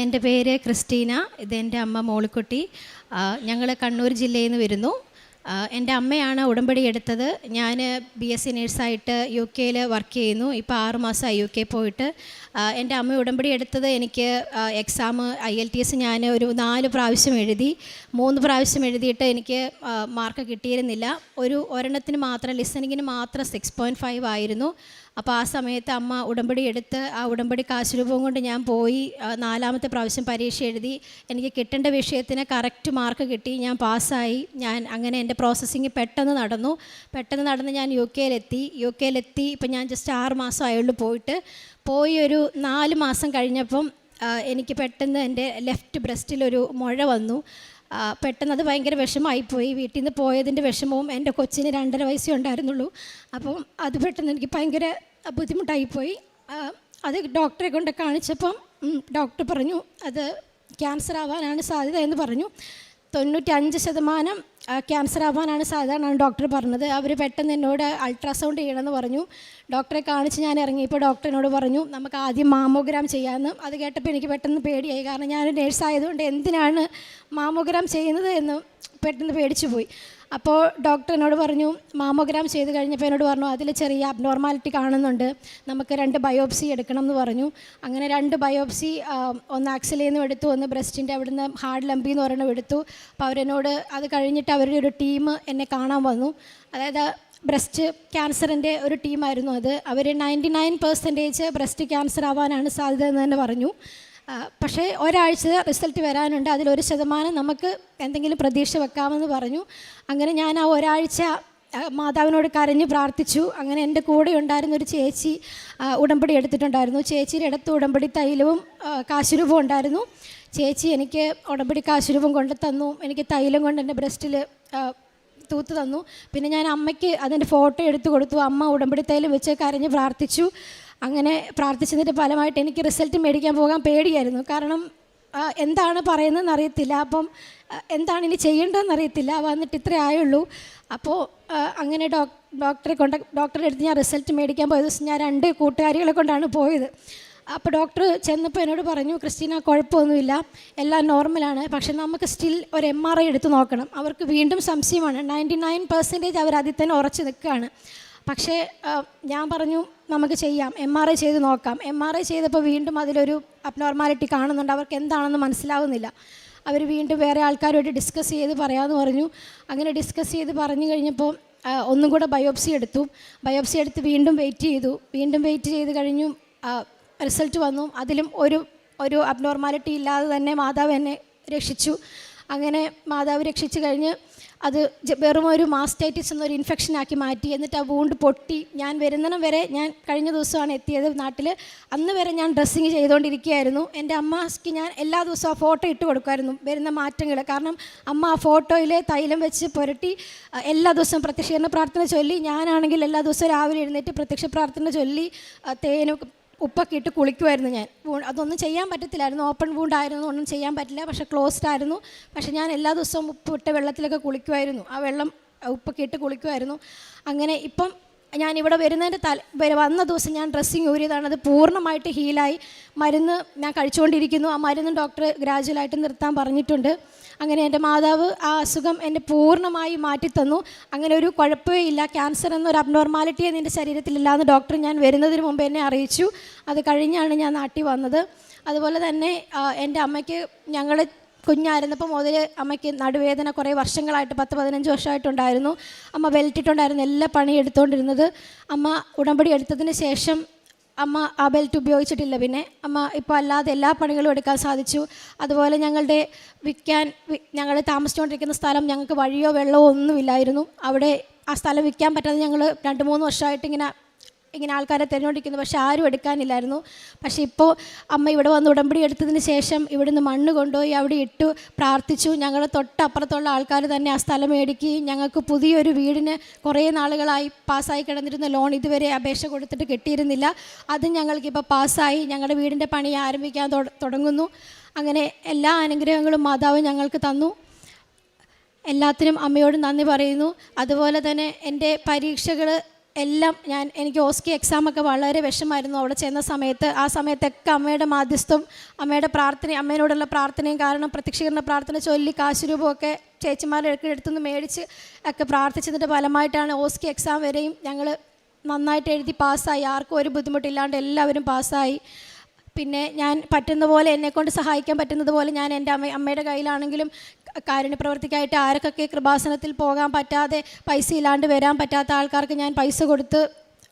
എന്റെ പേര് ക്രിസ്റ്റീന ഇതെന്റെ അമ്മ മോളിക്കുട്ടി. ഞങ്ങൾ കണ്ണൂർ ജില്ലയിൽ നിന്ന് വരുന്നു. എന്റെ അമ്മയാണ് ഉടമ്പടി എടുത്തത്. ഞാൻ ബി എസ് സി നേഴ്സായിട്ട് യു കെയിൽ വർക്ക് ചെയ്യുന്നു. ഇപ്പോൾ ആറ് മാസമായി യു കെ പോയിട്ട്. എന്റെ അമ്മ ഉടമ്പടി എടുത്തത് എനിക്ക് exam I L T S ഞാൻ ഒരു നാല് പ്രാവശ്യം എഴുതി. മൂന്ന് പ്രാവശ്യം എഴുതിയിട്ട് എനിക്ക് മാർക്ക് കിട്ടിയിരുന്നില്ല. ഒരു ഒരെണ്ണത്തിന് മാത്രം ലിസണിങ്ങിന് മാത്രം സിക്സ് പോയിന്റ് ഫൈവ് ആയിരുന്നു. അപ്പോൾ ആ സമയത്ത് അമ്മ ഉടമ്പടി എടുത്ത് ആ ഉടമ്പടി കാശുരൂപം കൊണ്ട് ഞാൻ പോയി നാലാമത്തെ പ്രാവശ്യം പരീക്ഷ എഴുതി. എനിക്ക് കിട്ടേണ്ട വിഷയത്തിന് കറക്റ്റ് മാർക്ക് കിട്ടി. ഞാൻ പാസ്സായി. ഞാൻ അങ്ങനെ എന്റെ പ്രോസസ്സിങ് പെട്ടെന്ന് നടന്നു. പെട്ടെന്ന് നടന്ന് ഞാൻ യു കെയിലെത്തി. യു കെയിലെത്തി. ഇപ്പം ഞാൻ ജസ്റ്റ് ആറ് മാസം അയാളിൽ പോയിട്ട്. പോയി ഒരു നാല് മാസം കഴിഞ്ഞപ്പം എനിക്ക് പെട്ടെന്ന് എന്റെ ലെഫ്റ്റ് ബ്രസ്റ്റിലൊരു മുഴ വന്നു. പെട്ടെന്ന് അത് ഭയങ്കര വിഷമമായിപ്പോയി. വീട്ടിൽ നിന്ന് പോയതിന്റെ വിഷമവും എന്റെ കൊച്ചിന് രണ്ടര വയസ്സേ ഉണ്ടായിരുന്നുള്ളൂ. അപ്പം അത് പെട്ടെന്ന് എനിക്ക് ഭയങ്കര ബുദ്ധിമുട്ടായിപ്പോയി. അത് ഡോക്ടറെ കൊണ്ട് കാണിച്ചപ്പം ഡോക്ടർ പറഞ്ഞു അത് ക്യാൻസർ ആവാനാണ് സാധ്യത എന്ന് പറഞ്ഞു. തൊണ്ണൂറ്റഞ്ച് ശതമാനം ക്യാൻസർ ആവാനാണ് സാധാരണ ഡോക്ടർ പറഞ്ഞത്. അവർ പെട്ടെന്ന് എന്നോട് അൾട്രാസൗണ്ട് ചെയ്യണമെന്ന് പറഞ്ഞു. ഡോക്ടറെ കാണിച്ച് ഞാൻ ഇറങ്ങിയപ്പോൾ ഡോക്ടർ എന്നോട് പറഞ്ഞു നമുക്ക് ആദ്യം മാമോഗ്രാം ചെയ്യാമെന്ന് അത് കേട്ടപ്പോൾ എനിക്ക് പെട്ടെന്ന് പേടിയായി. കാരണം ഞാനൊരു നേഴ്സായതുകൊണ്ട് എന്തിനാണ് മാമോഗ്രാം ചെയ്യുന്നത് എന്ന് പെട്ടെന്ന് പേടിച്ചു പോയി. അപ്പോൾ ഡോക്ടർ എന്നോട് പറഞ്ഞു മാമോഗ്രാം ചെയ്ത് കഴിഞ്ഞപ്പോൾ എന്നോട് പറഞ്ഞു അതിൽ ചെറിയ അബ്നോർമാലിറ്റി കാണുന്നുണ്ട്. നമുക്ക് രണ്ട് ബയോപ്സി എടുക്കണം എന്ന് പറഞ്ഞു. അങ്ങനെ രണ്ട് ബയോപ്സി ഒന്ന് ആക്സിലിൽ നിന്നും എടുത്തു ഒന്ന് ബ്രസ്റ്റിന്റെ അവിടുന്ന് ഹാർഡ് ലംബി എന്ന് പറയുന്നത് എടുത്തു. അപ്പോൾ അവരെന്നോട് അത് കഴിഞ്ഞിട്ട് അവരുടെ ഒരു ടീം എന്നെ കാണാൻ വന്നു. അതായത് ബ്രസ്റ്റ് ക്യാൻസറിന്റെ ഒരു ടീമായിരുന്നു അത്. അവർ ninety nine percentage breast cancer ആവാനാണ് സാധ്യത എന്ന് തന്നെ പറഞ്ഞു. പക്ഷേ ഒരാഴ്ച റിസൾട്ട് വരാനുണ്ട്. അതിലൊരു ശതമാനം നമുക്ക് എന്തെങ്കിലും പ്രതീക്ഷ വെക്കാമെന്ന് പറഞ്ഞു. അങ്ങനെ ഞാൻ ആ ഒരാഴ്ച മാതാവിനോട് കരഞ്ഞ് പ്രാർത്ഥിച്ചു. അങ്ങനെ എന്റെ കൂടെ ഉണ്ടായിരുന്ന ഒരു ചേച്ചി ഉടമ്പടി എടുത്തിട്ടുണ്ടായിരുന്നു. ചേച്ചിയുടെ അടുത്ത് ഉടമ്പടി തൈലവും കാശുരൂപവും ഉണ്ടായിരുന്നു. ചേച്ചി എനിക്ക് ഉടമ്പടി കാശുരൂപം കൊണ്ട് തന്നു. എനിക്ക് തൈലം കൊണ്ട് എന്റെ ബ്രസ്റ്റിൽ തൂത്ത് തന്നു. പിന്നെ ഞാൻ അമ്മയ്ക്ക് അതിന്റെ ഫോട്ടോ എടുത്തു കൊടുത്തു. അമ്മ ഉടമ്പടി തൈലം വെച്ച് കരഞ്ഞ് പ്രാർത്ഥിച്ചു. അങ്ങനെ പ്രാർത്ഥിച്ചതിന്റെ ഫലമായിട്ട് എനിക്ക് റിസൾട്ട് മേടിക്കാൻ പോകാൻ പേടിയായിരുന്നു. കാരണം എന്താണ് പറയുന്നതെന്ന് അറിയത്തില്ല. അപ്പം എന്താണ് ഇനി ചെയ്യേണ്ടതെന്ന് അറിയത്തില്ല. വന്നിട്ട് ഇത്രേ ആയുള്ളൂ. അപ്പോൾ അങ്ങനെ ഡോക് ഡോക്ടറെ കൊണ്ട് ഡോക്ടറെ അടുത്ത് ഞാൻ റിസൾട്ട് മേടിക്കാൻ പോയ ദിവസം ഞാൻ രണ്ട് കൂട്ടുകാരികളെ കൊണ്ടാണ് പോയത്. അപ്പോൾ ഡോക്ടർ ചെന്നപ്പോൾ എന്നോട് പറഞ്ഞു ക്രിസ്റ്റീന കുഴപ്പമൊന്നുമില്ല. എല്ലാം നോർമലാണ്. പക്ഷേ നമുക്ക് സ്റ്റിൽ ഒരു എം ആർ ഐ എടുത്ത് നോക്കണം. അവർക്ക് വീണ്ടും സംശയമാണ്. നയന്റി നയൻ പെർസെന്റേജ് അവർ അതിൽ തന്നെ ഉറച്ച് നിൽക്കുകയാണ്. പക്ഷേ ഞാൻ പറഞ്ഞു നമുക്ക് ചെയ്യാം. എം ആർ ഐ ചെയ്ത് നോക്കാം. എം ആർ ഐ ചെയ്തപ്പോൾ വീണ്ടും അതിലൊരു അബ്നോർമാലിറ്റി കാണുന്നുണ്ട്. അവർക്ക് എന്താണെന്ന് മനസ്സിലാവുന്നില്ല. അവർ വീണ്ടും വേറെ ആൾക്കാരുമായിട്ട് ഡിസ്കസ് ചെയ്ത് പറയാമെന്ന് പറഞ്ഞു. അങ്ങനെ ഡിസ്കസ് ചെയ്ത് പറഞ്ഞു കഴിഞ്ഞപ്പോൾ ഒന്നും കൂടെ ബയോപ്സി എടുത്തു. ബയോപ്സി എടുത്ത് വീണ്ടും വെയിറ്റ് ചെയ്തു. വീണ്ടും വെയിറ്റ് ചെയ്ത് കഴിഞ്ഞു റിസൾട്ട് വന്നു. അതിലും ഒരു ഒരു അബ്നോർമാലിറ്റി ഇല്ലാതെ തന്നെ മാതാവ് എന്നെ രക്ഷിച്ചു. അങ്ങനെ മാതാവ് രക്ഷിച്ചു കഴിഞ്ഞ് അത് വെറും ഒരു മാസ്റ്റൈറ്റിസ് എന്നൊരു ഇൻഫെക്ഷനാക്കി മാറ്റി. എന്നിട്ട് ആ വൂണ്ട് പൊട്ടി. ഞാൻ വരുന്നിടം വരെ ഞാൻ കഴിഞ്ഞ ദിവസമാണ് എത്തിയത് നാട്ടിൽ അന്ന് വരെ ഞാൻ ഡ്രസ്സിങ് ചെയ്തുകൊണ്ടിരിക്കുകയായിരുന്നു. എന്റെ അമ്മയ്ക്ക് ഞാൻ എല്ലാ ദിവസവും ആ ഫോട്ടോ ഇട്ട് കൊടുക്കുമായിരുന്നു. വരുന്ന മാറ്റങ്ങൾ കാരണം അമ്മ ആ ഫോട്ടോയിൽ തൈലം വെച്ച് പുരട്ടി എല്ലാ ദിവസവും പ്രത്യക്ഷീകരണ പ്രാർത്ഥന ചൊല്ലി. ഞാനാണെങ്കിൽ എല്ലാ ദിവസവും രാവിലെ എഴുന്നേറ്റ് പ്രത്യക്ഷ പ്രാർത്ഥന ചൊല്ലി തേനും ഉപ്പൊക്കെ ഇട്ട് കുളിക്കുമായിരുന്നു ഞാൻ. അതൊന്നും ചെയ്യാൻ പറ്റത്തില്ലായിരുന്നു. ഓപ്പൺ വൂണ്ട് ആയിരുന്നു ഒന്നും ചെയ്യാൻ പറ്റില്ല. പക്ഷേ ക്ലോസ്ഡ് ആയിരുന്നു. പക്ഷേ ഞാൻ എല്ലാ ദിവസവും ഉപ്പിട്ട വെള്ളത്തിലൊക്കെ കുളിക്കുമായിരുന്നു ആ വെള്ളം ഉപ്പൊക്കെ ഇട്ട് കുളിക്കുമായിരുന്നു അങ്ങനെ ഇപ്പം ഞാൻ ഇവിടെ വരുന്നതിന്റെ തല വന്ന ദിവസം ഞാൻ ഡ്രസ്സിങ് ഊരിയതാണ്. അത് പൂർണമായിട്ട് ഹീലായി. മരുന്ന് ഞാൻ കഴിച്ചുകൊണ്ടിരിക്കുന്നു. ആ മരുന്ന് ഡോക്ടർ ഗ്രാജുവലായിട്ട് നിർത്താൻ പറഞ്ഞിട്ടുണ്ട്. അങ്ങനെ എന്റെ മാതാവ് ആ അസുഖം എന്നെ പൂർണമായി മാറ്റിത്തന്നു. അങ്ങനെ ഒരു കുഴപ്പമേ ഇല്ല. ക്യാൻസർ എന്നൊരു അബ്നോർമാലിറ്റി എന്റെ ശരീരത്തിലില്ല എന്ന് ഡോക്ടർ ഞാൻ വരുന്നതിന് മുമ്പ് എന്നെ അറിയിച്ചു. അത് കഴിഞ്ഞാണ് ഞാൻ നാട്ടിൽ വന്നത്. അതുപോലെ തന്നെ എന്റെ അമ്മയ്ക്ക് ഞങ്ങൾ കുഞ്ഞായിരുന്നപ്പോൾ മുതൽ അമ്മയ്ക്ക് നടുവേദന കുറേ വർഷങ്ങളായിട്ട് പത്ത് പതിനഞ്ച് വർഷമായിട്ടുണ്ടായിരുന്നു. അമ്മ ബെൽറ്റിട്ടുണ്ടായിരുന്നു എല്ലാ പണി എടുത്തുകൊണ്ടിരുന്നത് അമ്മ ഉടമ്പടി എടുത്തതിന് ശേഷം അമ്മ ആ ബെൽറ്റ് ഉപയോഗിച്ചിട്ടില്ല. പിന്നെ അമ്മ ഇപ്പോൾ അല്ലാതെ എല്ലാ പണികളും എടുക്കാൻ സാധിച്ചു. അതുപോലെ ഞങ്ങളുടെ വിൽക്കാൻ ഞങ്ങൾ താമസിച്ചുകൊണ്ടിരിക്കുന്ന സ്ഥലം ഞങ്ങൾക്ക് വഴിയോ വെള്ളമോ ഒന്നുമില്ലായിരുന്നു. അവിടെ ആ സ്ഥലം വിൽക്കാൻ പറ്റാതെ ഞങ്ങൾ രണ്ട് മൂന്ന് വർഷമായിട്ട് ഇങ്ങനെ ഇങ്ങനെ ആൾക്കാരെ തിരഞ്ഞുകൊണ്ടിരിക്കുന്നു പക്ഷെ ആരും എടുക്കാനില്ലായിരുന്നു. പക്ഷേ ഇപ്പോൾ അമ്മ ഇവിടെ വന്ന് ഉടമ്പടി എടുത്തതിന് ശേഷം ഇവിടുന്ന് മണ്ണ് കൊണ്ടുപോയി അവിടെ ഇട്ടു പ്രാർത്ഥിച്ചു. ഞങ്ങളുടെ തൊട്ടപ്പുറത്തുള്ള ആൾക്കാർ തന്നെ ആ സ്ഥലം മേടിക്കുകയും ഞങ്ങൾക്ക് പുതിയൊരു വീടിന് കുറേ നാളുകളായി പാസ്സായി കിടന്നിരുന്ന ലോൺ ഇതുവരെ അപേക്ഷ കൊടുത്തിട്ട് കിട്ടിയിരുന്നില്ല. അത് ഞങ്ങൾക്കിപ്പോൾ പാസ്സായി. ഞങ്ങളുടെ വീടിന്റെ പണി ആരംഭിക്കാൻ തുടങ്ങുന്നു. അങ്ങനെ എല്ലാ അനുഗ്രഹങ്ങളും മാതാവ് ഞങ്ങൾക്ക് തന്നു. എല്ലാത്തിനും അമ്മയോട് നന്ദി പറയുന്നു. അതുപോലെ തന്നെ എന്റെ പരീക്ഷകൾ എല്ലാം ഞാൻ എനിക്ക് ഓസ്കി എക്സാമൊക്കെ വളരെ വിഷമായിരുന്നു അവിടെ ചെന്ന സമയത്ത് ആ സമയത്തൊക്കെ അമ്മയുടെ മാധ്യസ്ഥം അമ്മയുടെ പ്രാർത്ഥന അമ്മേനോടുള്ള പ്രാർത്ഥനയും കാരണം പ്രത്യക്ഷീകരണ പ്രാർത്ഥന ചൊല്ലി കാശുരൂപമൊക്കെ ചേച്ചിമാരുടെ അടുത്തുനിന്ന് മേടിച്ച് ഒക്കെ പ്രാർത്ഥിച്ചതിന്റെ ഫലമായിട്ടാണ് ഓസ്കി എക്സാം വരെയും ഞങ്ങൾ നന്നായിട്ട് എഴുതി പാസ്സായി. ആർക്കും ഒരു ബുദ്ധിമുട്ടില്ലാണ്ട് എല്ലാവരും പാസ്സായി. പിന്നെ ഞാൻ പറ്റുന്ന പോലെ എന്നെക്കൊണ്ട് സഹായിക്കാൻ പറ്റുന്നത് പോലെ ഞാൻ എന്റെ അമ്മ അമ്മയുടെ കയ്യിലാണെങ്കിലും കാരുണ്യ പ്രവർത്തിക്കായിട്ട് ആർക്കൊക്കെ കൃപാസനത്തിൽ പോകാൻ പറ്റാതെ പൈസ ഇല്ലാണ്ട് വരാൻ പറ്റാത്ത ആൾക്കാർക്ക് ഞാൻ പൈസ കൊടുത്ത്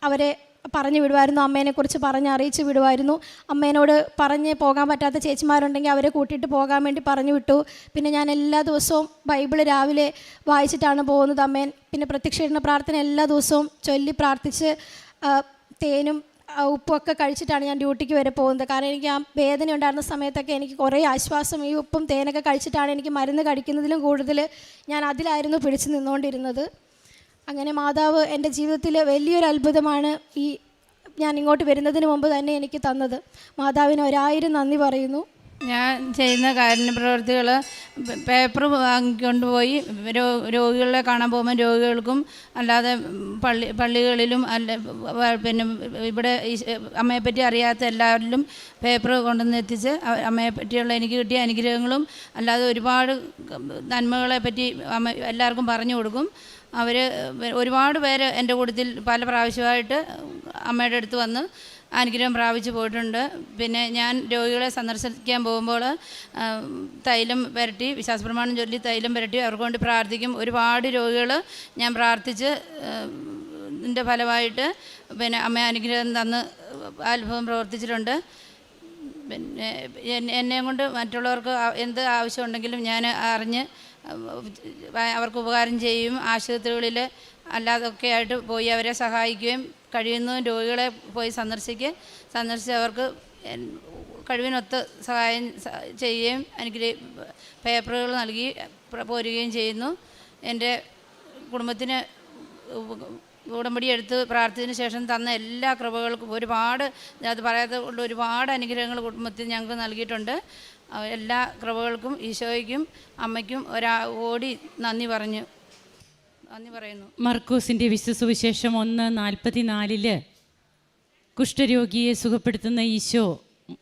അവരെ പറഞ്ഞു വിടുമായിരുന്നു അമ്മേനെക്കുറിച്ച് പറഞ്ഞ് അറിയിച്ച് വിടുമായിരുന്നു അമ്മേനോട് പറഞ്ഞ് പോകാൻ പറ്റാത്ത ചേച്ചിമാരുണ്ടെങ്കിൽ അവരെ കൂട്ടിയിട്ട് പോകാൻ വേണ്ടി പറഞ്ഞു വിട്ടു. പിന്നെ ഞാൻ എല്ലാ ദിവസവും ബൈബിൾ രാവിലെ വായിച്ചിട്ടാണ് പോകുന്നത് അമ്മേൻ. പിന്നെ പ്രത്യക്ഷീകരണ പ്രാർത്ഥന എല്ലാ ദിവസവും ചൊല്ലി പ്രാർത്ഥിച്ച് തേനും ഉപ്പൊക്കെ കഴിച്ചിട്ടാണ് ഞാൻ ഡ്യൂട്ടിക്ക് വരെ പോകുന്നത്. കാരണം എനിക്ക് ആ വേദന ഉണ്ടായിരുന്ന സമയത്തൊക്കെ എനിക്ക് കുറേ ആശ്വാസം ഈ ഉപ്പും തേനൊക്കെ കഴിച്ചിട്ടാണ് എനിക്ക് മരുന്ന് കഴിക്കുന്നതിലും കൂടുതൽ ഞാൻ അതിലായിരുന്നു പിടിച്ചു നിന്നുകൊണ്ടിരുന്നത്. അങ്ങനെ മാതാവ് എന്റെ ജീവിതത്തിൽ വലിയൊരു അത്ഭുതമാണ് ഈ ഞാൻ ഇങ്ങോട്ട് വരുന്നതിന് മുമ്പ് തന്നെ എനിക്ക് തന്നത്. മാതാവിന് ഒരായിരം നന്ദി പറയുന്നു. ഞാൻ ചെയ്യുന്ന കാരുണ്യ പ്രവർത്തികൾ പേപ്പർ വാങ്ങിക്കൊണ്ടുപോയി രോ- രോഗികളെ കാണാൻ പോകുമ്പോൾ രോഗികൾക്കും അല്ലാതെ പള്ളി പള്ളികളിലും അല്ല പിന്നെ ഇവിടെ അമ്മയെപ്പറ്റി അറിയാത്ത എല്ലാവരിലും പേപ്പർ കൊണ്ടുവന്ന് എത്തിച്ച് അമ്മയെപ്പറ്റിയുള്ള അമ്മയെ പറ്റിയുള്ള എനിക്ക് കിട്ടിയ അനുഗ്രഹങ്ങളും അല്ലാതെ ഒരുപാട് നന്മകളെ പറ്റി അമ്മ എല്ലാവർക്കും പറഞ്ഞു കൊടുക്കും. അവർ ഒരുപാട് പേര് എന്റെ കൂട്ടത്തിൽ പല പ്രാവശ്യമായിട്ട് അമ്മയുടെ അടുത്ത് വന്ന് അനുഗ്രഹം പ്രാപിച്ചു പോയിട്ടുണ്ട്. പിന്നെ ഞാൻ രോഗികളെ സന്ദർശിക്കാൻ പോകുമ്പോൾ തൈലം പുരട്ടി വിശ്വാസപ്രമാണം ചൊല്ലി തൈലം പുരട്ടി അവർക്ക് വേണ്ടി പ്രാർത്ഥിക്കും. ഒരുപാട് രോഗികൾ ഞാൻ പ്രാർത്ഥിച്ച് ഇതിന്റെ ഫലമായിട്ട് പിന്നെ അമ്മ അനുഗ്രഹം തന്ന് അത്ഭുതം പ്രവർത്തിച്ചിട്ടുണ്ട്. പിന്നെ എന്നെ- എന്നെയും കൊണ്ട് മറ്റുള്ളവർക്ക് എന്ത് ആവശ്യമുണ്ടെങ്കിലും ഞാൻ അറിഞ്ഞ് അവർക്ക് ഉപകാരം ചെയ്യും. ആശുപത്രികളിൽ അല്ലാതൊക്കെ ആയിട്ട് പോയി അവരെ സഹായിക്കുകയും കഴിയുന്നതും രോഗികളെ പോയി സന്ദർശിക്കുക സന്ദർശിച്ച് അവർക്ക് കഴിവിനൊത്ത് സഹായം ചെയ്യുകയും എനിക്ക് പേപ്പറുകൾ നൽകി പ്ര- പോരുകയും ചെയ്യുന്നു. എന്റെ കുടുംബത്തിന് ഉടമ്പടി എടുത്ത് പ്രാർത്ഥിച്ചതിന് ശേഷം തന്ന എല്ലാ കൃപകൾക്കും ഒരുപാട് അത് പറയാത്ത കൊണ്ട് ഒരുപാട് അനുഗ്രഹങ്ങൾ കുടുംബത്തിൽ ഞങ്ങൾക്ക് നൽകിയിട്ടുണ്ട്. എല്ലാ കൃപകൾക്കും ഈശോയ്ക്കും അമ്മയ്ക്കും ഒരാ ഓടി നന്ദി പറഞ്ഞു. നന്ദി പറയുന്നു. മർക്കോസിന്റെ വിശ്വസുവിശേഷം ഒന്ന് നാൽപ്പത്തിനാലിൽ കുഷ്ഠരോഗിയെ സുഖപ്പെടുത്തുന്ന ഈശോ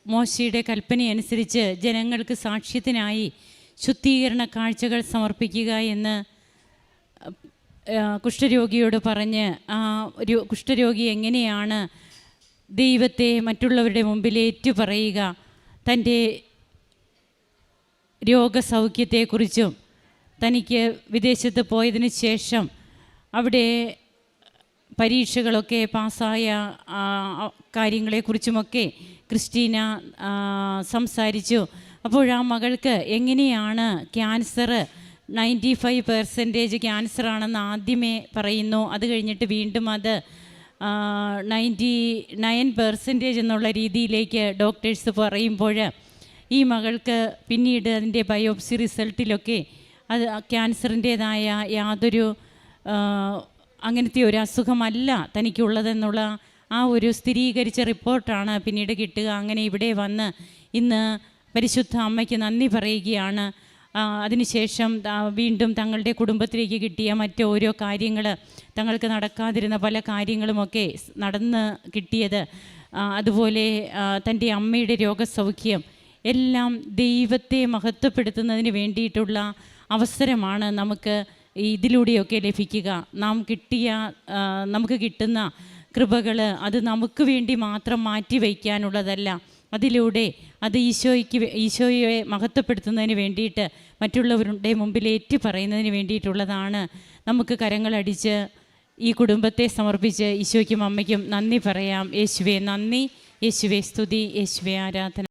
മോശയുടെ കൽപ്പനയനുസരിച്ച് ജനങ്ങൾക്ക് സാക്ഷ്യത്തിനായി ശുദ്ധീകരണ കാഴ്ചകൾ സമർപ്പിക്കുക എന്ന് കുഷ്ഠരോഗിയോട് പറഞ്ഞ് ആ കുഷ്ഠരോഗി എങ്ങനെയാണ് ദൈവത്തെ മറ്റുള്ളവരുടെ മുമ്പിൽ ഏറ്റുപറയുക തന്റെ രോഗസൗഖ്യത്തെക്കുറിച്ചും തനിക്ക് വിദേശത്ത് പോയതിന് ശേഷം അവിടെ പരീക്ഷകളൊക്കെ പാസ്സായ കാര്യങ്ങളെക്കുറിച്ചുമൊക്കെ ക്രിസ്റ്റീന സംസാരിച്ചു. അപ്പോൾ ആ മകൾക്ക് എങ്ങനെയാണ് ക്യാൻസർ നയന്റി ഫൈവ് പെർസെന്റേജ് ക്യാൻസറാണെന്ന് ആദ്യമേ പറയുന്നു. അത് കഴിഞ്ഞിട്ട് വീണ്ടും അത് നയന്റി നയൻ പെർസെന്റേജ് എന്നുള്ള രീതിയിലേക്ക് ഡോക്ടേഴ്സ് പറയുമ്പോൾ ഈ മകൾക്ക് പിന്നീട് അതിന്റെ ബയോപ്സി റിസൾട്ടിലൊക്കെ അത് ക്യാൻസറിന്റേതായ യാതൊരു അങ്ങനത്തെ ഒരു അസുഖമല്ല തനിക്കുള്ളതെന്നുള്ള ആ ഒരു സ്ഥിരീകരിച്ച റിപ്പോർട്ടാണ് പിന്നീട് കിട്ടുക. അങ്ങനെ ഇവിടെ വന്ന് ഇന്ന് പരിശുദ്ധ അമ്മയ്ക്ക് നന്ദി പറയുകയാണ്. അതിനുശേഷം വീണ്ടും തങ്ങളുടെ കുടുംബത്തിലേക്ക് കിട്ടിയ മറ്റോരോ കാര്യങ്ങൾ തങ്ങൾക്ക് നടക്കാതിരുന്ന പല കാര്യങ്ങളുമൊക്കെ നടന്ന് കിട്ടിയത്. അതുപോലെ തന്റെ അമ്മയുടെ രോഗസൗഖ്യം എല്ലാം ദൈവത്തെ മഹത്വപ്പെടുത്തുന്നതിന് വേണ്ടിയിട്ടുള്ള അവസരമാണ് നമുക്ക് ഇതിലൂടെയൊക്കെ ലഭിക്കുക. നാം കിട്ടിയ നമുക്ക് കിട്ടുന്ന കൃപകൾ അത് നമുക്ക് വേണ്ടി മാത്രം മാറ്റി വയ്ക്കാനുള്ളതല്ല. അതിലൂടെ അത് ഈശോയ്ക്ക് ഈശോയെ മഹത്വപ്പെടുത്തുന്നതിന് വേണ്ടിയിട്ട് മറ്റുള്ളവരുടെ മുമ്പിൽ ഏറ്റു പറയുന്നതിന് വേണ്ടിയിട്ടുള്ളതാണ് നമുക്ക് കരങ്ങളടിച്ച് ഈ കുടുംബത്തെ സമർപ്പിച്ച് ഈശോയ്ക്കും അമ്മയ്ക്കും നന്ദി പറയാം. യേശുവെ നന്ദി. യേശുവെ സ്തുതി. യേശുവെ ആരാധന.